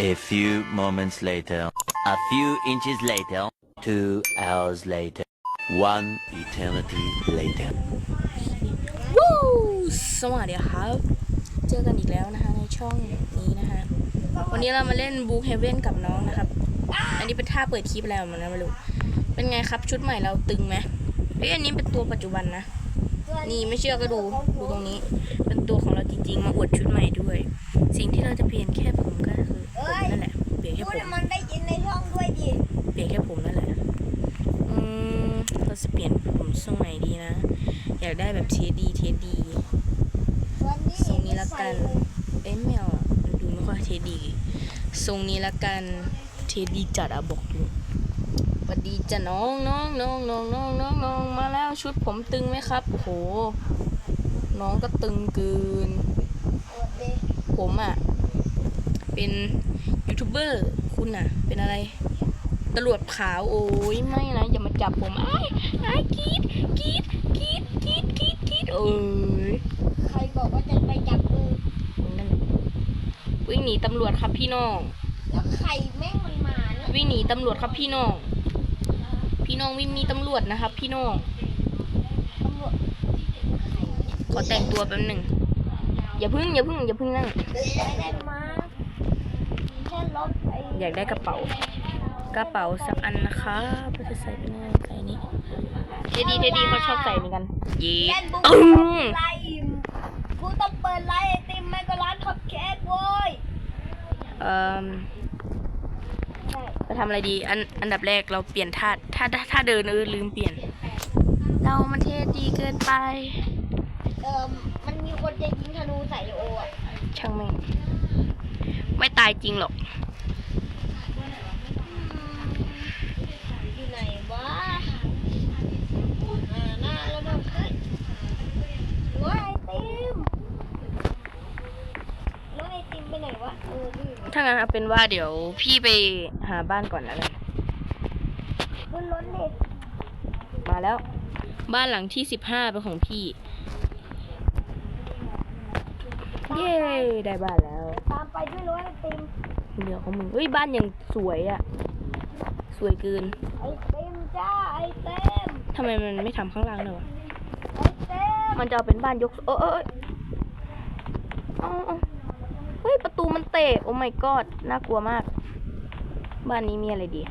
A few moments later. A few inches later. Two hours later. One eternity later. วู้สวัสดีครับ เจอกันอีกแล้วนะคะในช่องนี้นะคะ วันนี้เรามาเล่นบู h เฮเว่นกับน้องนะครับ อันนี้เป็นท่าเปิดคลิปแล้วมันนะไม่รู้เป็นไงครับชุดใหม่เราตึงไหมเอ้ยอันนี้เป็นตัวปัจจุบันนะ นี่ไม่เชื่อก็ดู ดูตรงนี้ เป็นตัวของเราจริงๆ มาอวดชุดใหม่ด้วย สิ่งที่เราจะเปลี่ยนแค่ผมก็ ผมนั่นแหละ เปลี่ยนแค่พูดผม ให้มันได้ยินในช่องด้วยดิเปลี่ยนแค่ผมนั่นแหละ อืม เราจะเปลี่ยนผมทรงไหนดีนะ อยากได้แบบเทสดีเทสดีวันนี้ทรงนี้ละกัน เอ้ยไม่เอาอะมันดูไม่ค่อยเทสดี ทรงนี้ละกัน เทสดีจัดอะบอกอยู่สวัสดีจ้ะน้องน้องน้องน้องน้องน้องน้องมาแล้วชุดผมตึงไหมครับ โอ้โห น้องก็ตึงเกินอวดดิผมอะ เป็นยูทูบเบอร์คุณอะเป็นอะไรตำรวจขาวโอ้ยไม่นะอย่ามาจับผมไอ้ไอ้ายกรีดกรีดกรีดกรีดกรีดกรีดเอ้ยใครบอกว่าจะไปจับมือนั่นแหละวิ่งหนีตำรวจครับพี่น้อง แล้วใครแม่งมันมาเนี่ยวิ่งหนีตำรวจครับพี่น้อง พี่น้องวิ่งหนีตำรวจนะครับ พี่น้องตำรวจขอแต่งตัวแป๊บหนึ่งอย่าพึ่งอย่าพึ่งอย่าพึ่งนั่งไม่ได้มาแค่รถไอ้อยากได้กระเป๋า กระเป๋าสักอันนะคะเพื่อจะใส่เป็นอะไรใส่นี่เทดดีเทดดีเขาชอบใส่เหมือนกันเยีเล่นบุ๊กอึ้งไล่กูต้องเปิดไลน์ไอติมไม่ก็ร้านคัพเค้กโว้ยเอ่อใช่จะทำอะไรดี อันอันดับแรกเราเปลี่ยนท่าท่าท่าเดินเออลืมเปลี่ยน เรามันเทดีเกินไป เออมันมีคนจะยิงธนูใส่โออะช่างแม่ง ไม่ตายจริงหรอกอยู่ไหนวะอ่าหน้าแล้วแบบเฮ้ยติ๊มไปไหนวะถ้างั้นเอาเป็นว่าเดี๋ยวพี่ไปหาบ้านก่อนแล้วกันมาแล้ว บ้านหลังที่สิบห้าเป็นของพี่ เย้ ได้บ้านแล้วตามไปด้วยรถไอติมเดี๋ยวของมึงเฮ้ยบ้านยังสวยอะสวยเกิน ไอติมจ้าไอเต็มทำไมมันไม่ทำข้างล่างเลยวะไอเต็มมันจะเอาเป็นบ้านยกเออเออเอยเอาเอาเฮ้ยประตูมันเตะโอ้ my god น่ากลัวมาก บ้านนี้มีอะไรดี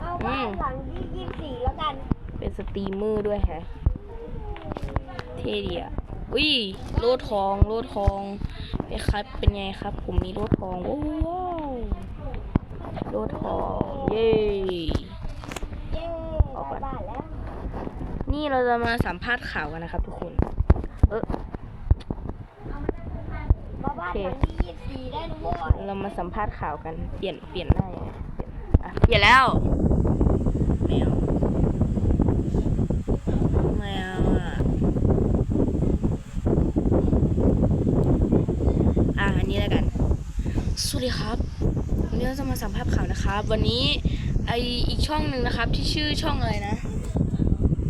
เอาบ้านหลังที่ยี่สิบสี่แล้วกัน เป็นสตรีมเมอร์ด้วยแฮะเท่ดีอะ อุ้ยโลทองโลทองไปครับเป็นไงครับ ผมมีโลทองว้โลทองเย้เย้ได้บ้านแล้วนี่เราจะมาสัมภาษณ์ข่าวกันนะครับ ทุกคน เออมาบ้านหลังที่ยี่สิบสี่ได้นะเว้ยเรามาสัมภาษณ์ข่าวกันเปลี่ยนเปลี่ยนหน้เปลี่ยนเปลี่ยนแล้วแมวแมวอะ อะอันนี้แล้วกัน สวัส ดีครับวันนี้เราจะมาสัมภาษณ์ข่าวนะครับ วันนี้ไออีกช่องหนึ่งนะครับ ที่ชื่อช่องอะไรนะ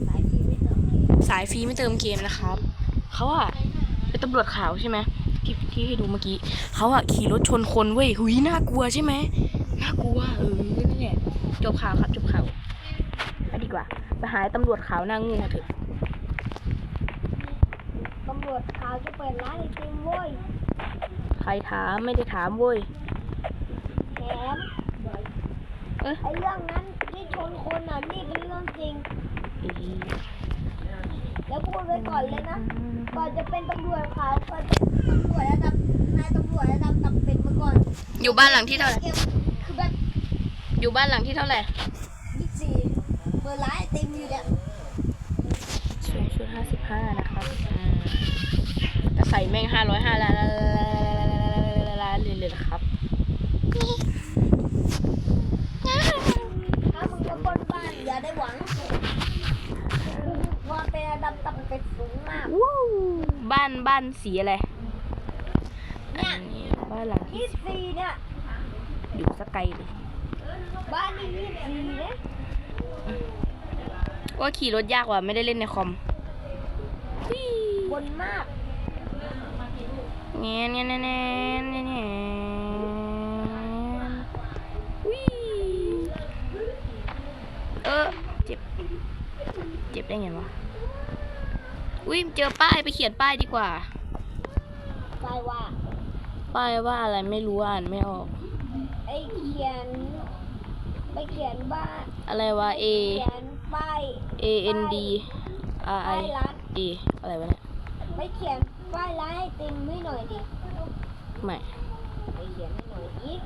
สายทีไม่เติมเกมสายฟรีไม่เติมเกมนะครับเขาอะเป็นตำรวจขาวใช่ไหมที่ที่ให้ดูเมื่อกี้เขาอะขี่รถชนคนเว้ยหุยน่ากลัวใช่ไหมน่ากลัวเออนั่นแหละจบข่าวครับจบข่าวไปดีกว่าไปหาตำรวจขาวหน้างูมาเถอะตำรวจขาวจะเปิดร้านไอติมเว้ย ครถามไม่ได้ถามเว้ยแถมเอ้ยไอเรื่องนั้นที่ชนคนน่ะนี่เป็นเรื่องจริงอีแล้วพูดไว้ก่อนเลยนะ ก่อนจะเป็นตำรวจขาวก่อนจะเป็นตำรวจระดับนายตำรวจระดับตับเป็นมาก่อนอยู่บ้านหลังที่เท่าไหร่ เกมคือแบบอยู่บ้านหลังที่เท่าไหร่ยี่สี่เปิดร้านไอติมอยู่เนี่ยสูงสุดห้าสิบห้านะครับอ่าแต่ใส่แม่งห้าร้อยห้าล้า บ้านบ้านสีอะไรอันนี้บ้านหลังที่สี่เนี่ยอยู่สกากเลยบ้านนี้ยี่สีเนี่ยว่าขี่รถยากว่ะไม่ได้เล่นในคอมบนมากเงี้ยเงี้ยเงี้ยเงี้ยเงี้ยวิเออเจ็บ เจ็บได้ไงวะ อุ้ยเจอป้ายไปเขียนป้ายดีกว่าไปว่า ป้ายว่าอะไรไม่รู้อ่านไม่ออกไอ้เขียนไปเขียนบ้านอะไรวะ A เขียนป้าย A N D R ป้า I ยร้าน A อะไรวะเนี่ยไปเขียนป้ายร้านไอติมให้หน่อยดิไม่ไปเขียนให้หน่อยอีก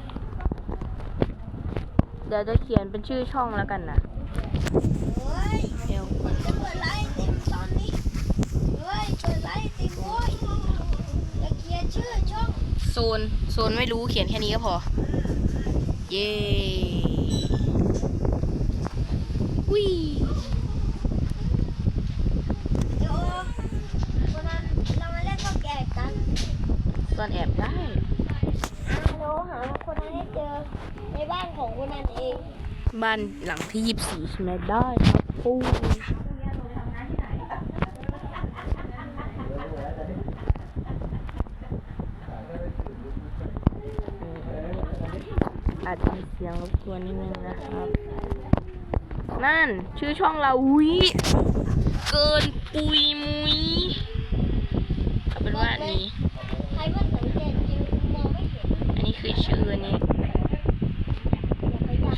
เดี๋ยวจะเขียนเป็นชื่อช่องแล้วกันนะเฮ้ยเดี๋ยวจะเปิดร้านไอติมตอนนี้ เฮ้ย เปิดร้านไอติมโว้ยจะเขียนชื่อช่อง โซน โซนไม่รู้เขียนแค่นี้ก็พอ เย้วิเดี๋ยววันนั้นเรามาเล่นก็แก่กันซ่อนแอบได้อ่าเราหาคนนั้นให้เจอในบ้านของคนนั้นเอง บ้านหลังที่ยิบสีใช่ไหมได้ครับปู อาจจะมีเสียงรบกวนนิดนึงนะครับ นั่นชื่อช่องเราวิเกินปุยมุยเอาเป็นว่าอันนี้ใครมันสังเกตจริงมองไม่เห็นอันนี้คือชื่ออันนี้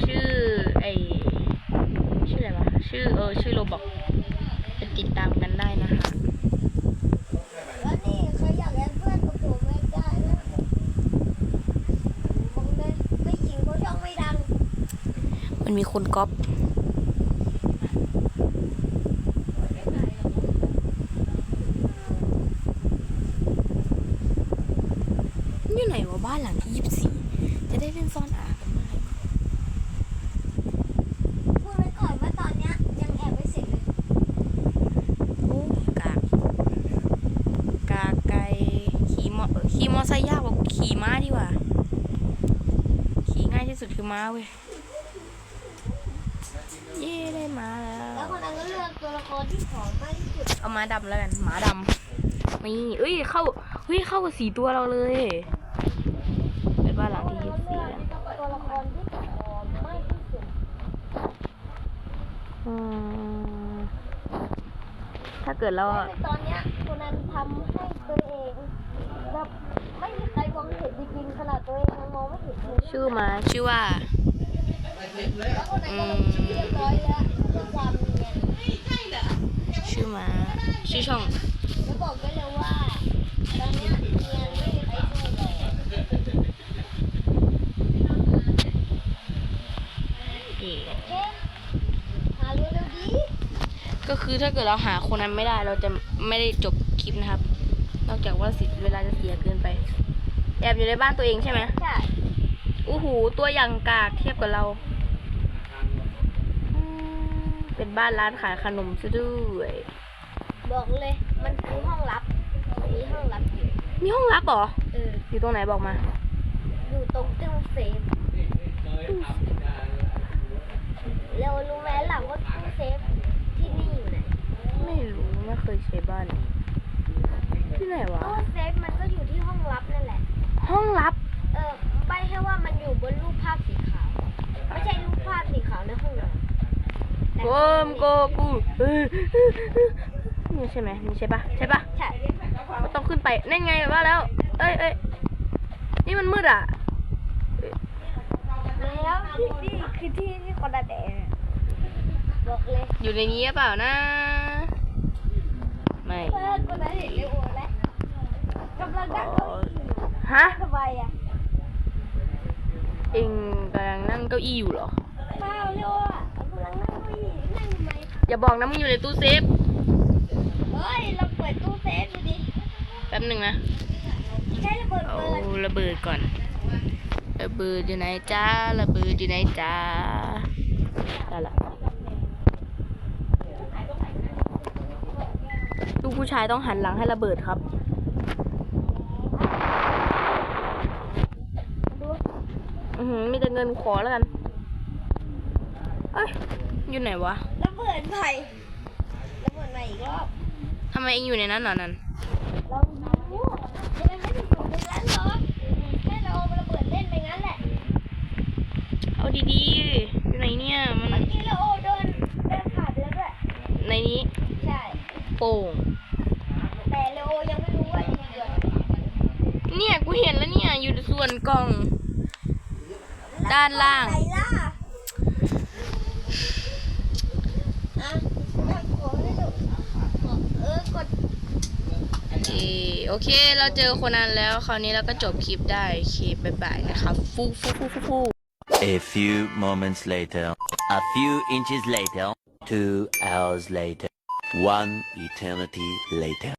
ชื่อไอชื่ออะไรวะชื่อเออชื่อโรบอกไปติดตามกันได้นะคะ แล้วนี่เขาอยากเล่นเพื่อนกับผมไม่ได้นะผมไม่ไม่จริงเขาช่องไม่ดัง มันมีคนก๊อปอยู่ไหนวะบ้านหลังที่ยี่สิบสี่จะได้เล่นซ่อนอากันเมื่อไหร่พูดไว้ก่อนว่าตอนเนี้ยยังแอบไม่เสร็จเลยโอ้กากกากไก่ขี่มอเออขี่มอไซค์ยากกว่าขี่ม้าดีกว่า ขี่ง่ายที่สุดคือม้าเว้ย เย่ได้ม้าแล้ แล้ว ว คนนั้นก็เลือก ตัวละครที่ผอมมากที่สุดเอาม้าดำแล้วกันหมาดำนี่เอ้ยเข้าเฮ้ยเข้ากับสีตัวเราเลยเป็นบ้านหลังที่ยี่สิบสี่แล้วตัวละครที่ผอมมากที่สุดอืมถ้าเกิดเราแต่ตอนเนี้ยคนนั้นทำให้ตัวเองแบบไม่มีใครมองเห็นจริงๆขนาดตัวเองยังมองไม่เห็นเลยชื่อมาชื่อว่าแล้วคนนั้นก็ลงชื่อเรียบร้อยแล้วเพื่อความเนียน ชื่อมาชื่อช่องแล้วบอกได้เลยว่าตอนเนี้ยเนียนไม่มีใครช่วยเลยเอ๋เอ๊ะหาเร็วๆดีก็คือถ้าเกิดเราหาคนนั้นไม่ได้เราจะไม่ได้จบคลิปนะครับ นอกจากว่าสิเวลาจะเสียเกินไป แอบอยู่ในบ้านตัวเองใช่ไหมใช่อู้หูตัวอย่างกากเทียบกับเราอืม เป็นบ้านร้านขายขนมซะด้วย บอกเลย มันคือห้องลับมีห้องลับอยู่มีห้องลับเหรอ เออ อยู่ตรงไหนบอกมา อยู่ตรงตู้เซฟเรารู้ไหมหลังว่าตู้เซฟที่นี่อยู่ไหน ไม่รู้ไม่เคยใช้บ้านนี้ที่ไหนวะ ตู้เซฟมันก็อยู่ที่ห้องลับนั่นแหละ ห้องลับ เออใบแค่ว่ามันอยู่บนรูปภาพสีขาว ไม่ใช่รูปภาพสีขาวในห้องนอนแต่ โกมโกกูเออนี่ใช่ไหมนี่ใช่ปะใช่ปะใช่ก็ต้องขึ้นไปนั่นไงว่าแล้ว เอ้ยเอ้ยนี่มันมืดอะ แล้วที่นี่คือที่ที่คนละแต่บอกเลยอยู่ในนี้หรือเปล่านะ ไม่เพื่อนคนนั้นเห็นเลยโอ้แล้วกำลังนั่งเก้าอี้อยู่ฮะทำไมอะเองกำลังนั่งเก้าอี้อยู่เหรอเปล่าเลยว่ะ อย่าบอกนะมึงอยู่ในตู้เซฟ เฮ้ยเราเปิดตู้เซฟดูดิแป๊บหนึ่งนะ ใช้ระเบิดเอาเปิดระเบิดก่อน ระเบิดอยู่ไหนจ้า ระเบิดอยู่ไหนจ้าได้ละลูกผู้ชายต้องหันหลังให้ระเบิดครับดูอือหือมีแต่เงินขอแล้วกัน เอ้ย อยู่ไหนวะระเบิดใหม่ระเบิดใหม่อีกรอบทำไมเองอยู่ในนั้นเหรอนั่นเราดูยังไม่ได้อยู่ในนั้นหรอกแค่เราเอาระเบิดเล่นไปงั้นแหละเอาดีๆอยู่ไหนเนี่ยมันเมื่อกี้เราโอเดินเดินผ่านไปแล้วด้วยในนี้โป่งแต่เลโอยังไม่รู้ว่าจะเกิดอะไรเนี่ยกูเห็นแล้วเนี่ยอยู่ส่วนกล่อง ด้านล่าง ไหนล่ะอะน่ากลัวไม่ดูเออกด เออ โอเค เราเจอคนนั้นแล้ว คราวนี้เราก็จบคลิปได้โอเคบายบายนะครับฟูฟูฟูฟูฟู A few moments later. A few inches later. Two hours later. One eternity later.